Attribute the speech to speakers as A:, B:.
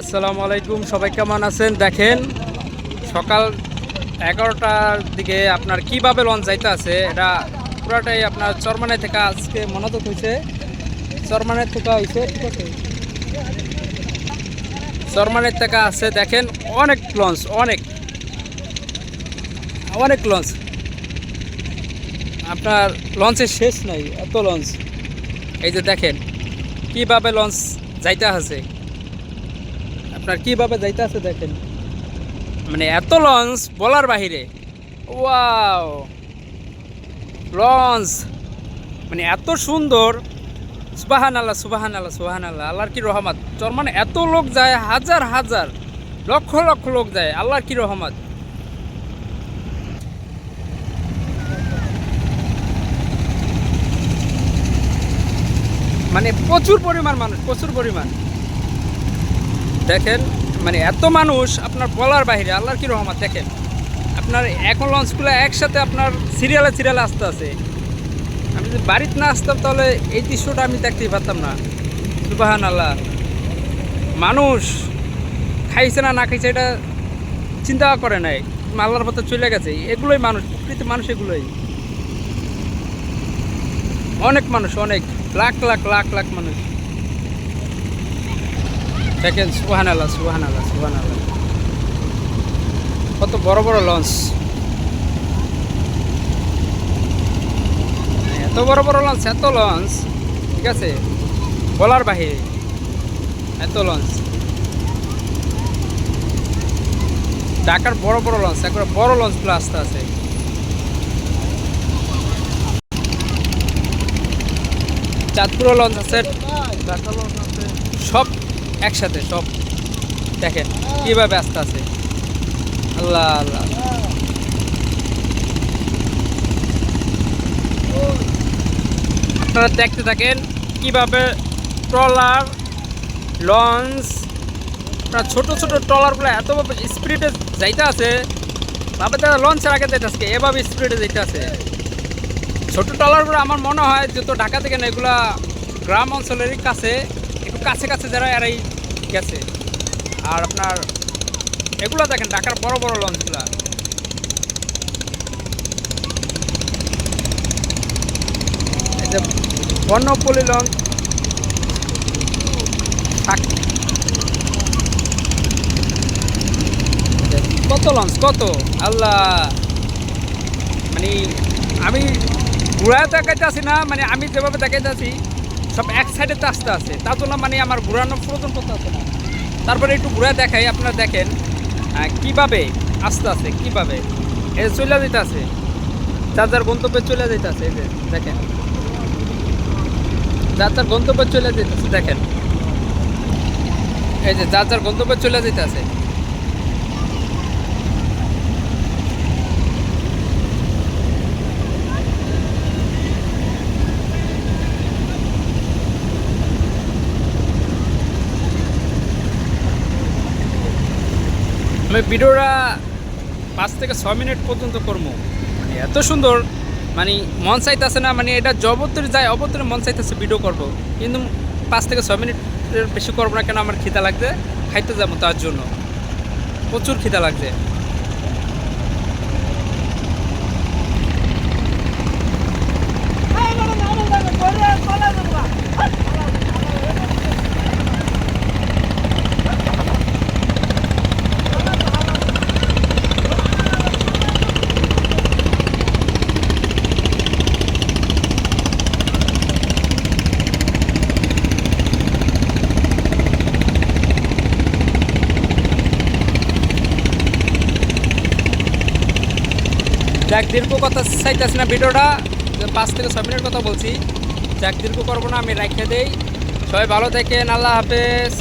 A: আসসালামু আলাইকুম, সবাই কেমন আছেন? দেখেন, সকাল এগারোটার দিকে আপনার কীভাবে লঞ্চ যাইতে আছে, এটা পুরাটাই আপনার চরমানাই থেকে আজকে মনত হয়েছে চরমানের থেকে হয়েছে ঠিক আছে? চরমানের থেকে আছে, দেখেন, অনেক লঞ্চ, অনেক অনেক লঞ্চ। আপনার লঞ্চের শেষ নাই, এত লঞ্চ। এই যে দেখেন, কীভাবে লঞ্চ যাইতে আছে আপনার কীভাবে যাইতে আছে দেখেন। মানে এত লঞ্চ বলার বাহিরে। ওয়াও। লঞ্চ। মানে এত সুন্দর। সুবাহান আল্লাহ সুবাহান আল্লাহ সুবাহান আল্লাহ আল্লাহর কি রহমত। তোর মানে এত লোক যায়, হাজার হাজার, লক্ষ লক্ষ লোক যায়। আল্লাহর কি রহমত। মানে প্রচুর পরিমাণ মানুষ, প্রচুর পরিমাণ। দেখেন মানে এত মানুষ আপনার বলার বাহিরে আল্লাহর কি রহমত, দেখেন। আপনার এখন লঞ্চগুলো একসাথে আপনার সিরিয়ালে সিরিয়ালে আসতে আছে। আমি যদি বাড়িতে না আসতাম তাহলে এই দৃশ্যটা আমি দেখতেই পারতাম না। সুবাহান আল্লাহ মানুষ খাইছে না না খাইছে, এটা চিন্তা করে নাই। আল্লাহর পথে চলে গেছে। এগুলোই মানুষ প্রকৃতি মানুষ এগুলোই। অনেক মানুষ, অনেক। লাখ লাখ লাখ লাখ মানুষ। দেখেন সুহান আল্লাহ সুহান আল্লাহ সুহান আল্লাহ কত বড় বড় লঞ্চ এত বড় বড় লঞ্চ এত লঞ্চ ঠিক আছে? বলার বাহিরে। এত লঞ্চ ঢাকার বড় বড় লঞ্চ একবার বড় লঞ্চগুলো আসতে আছে। চাঁদপুরও লঞ্চ আছে। সব একসাথে সব দেখেন কীভাবে আস্তে আছে। আল্লাহ আল্লাহ। আপনারা দেখতে থাকেন কীভাবে ট্রলার, লঞ্চ, আপনার ছোট ছোট ট্রলারগুলো এত স্পিডে যাইতে আছে। ভাবে তারা লঞ্চের আগে যাইতে আজকে, এভাবে স্পিডে যাইতে আছে। ছোট ট্রলারগুলো আমার মনে হয়, যত ঢাকা থেকে না, এগুলা গ্রাম অঞ্চলেরই কাছে। কাছে কাছে যারা এরাই গেছে। আর আপনার এগুলো দেখেন, ঢাকার বড় বড় লঞ্চগুলা। যে বর্ণপল্লী লঞ্চ কত লঞ্চ, কত? আল্লাহ। মানে আমি ঘুরায় দেখাইতে আছি না মানে আমি যেভাবে দেখাইতে আছি সব এক সাইডে তো আসতে আছে তার জন্য মানে আমার ঘোরানোর প্রয়োজন করতে আছে না। তারপরে একটু ঘুরে দেখাই, আপনারা দেখেন কীভাবে আস্তে আছে কীভাবে। যে চলে যেতে আছে যার যার গন্তব্যে চলে যেতে আছে এই যে দেখেন। যার যার গন্তব্যে চলে যেতে আছে দেখেন। এই যে যার যার গন্তব্যে চলে যেতে আছে আমি ভিডিওটা পাঁচ থেকে ছ মিনিট পর্যন্ত করব। মানে এত সুন্দর মানে মন চাইতেছে না মানে এটা জবত্তরে যায় অবতরে মন চাইতেছে ভিডিও করব। কিন্তু পাঁচ থেকে ছ মিনিটের বেশি করব না কেন, আমার খিদা লাগছে, খাইতে যাব তার জন্য। প্রচুর খিদা লাগছে। যাক, দীর্ঘ কথা চাইতেছি না ভিডিওটা। পাঁচ থেকে ছয় মিনিট কথা বলছি। যাক, দীর্ঘ করব না, আমি রাখিয়ে দেই। সবাই ভালো থাকেন, আল্লাহ হাফেজ।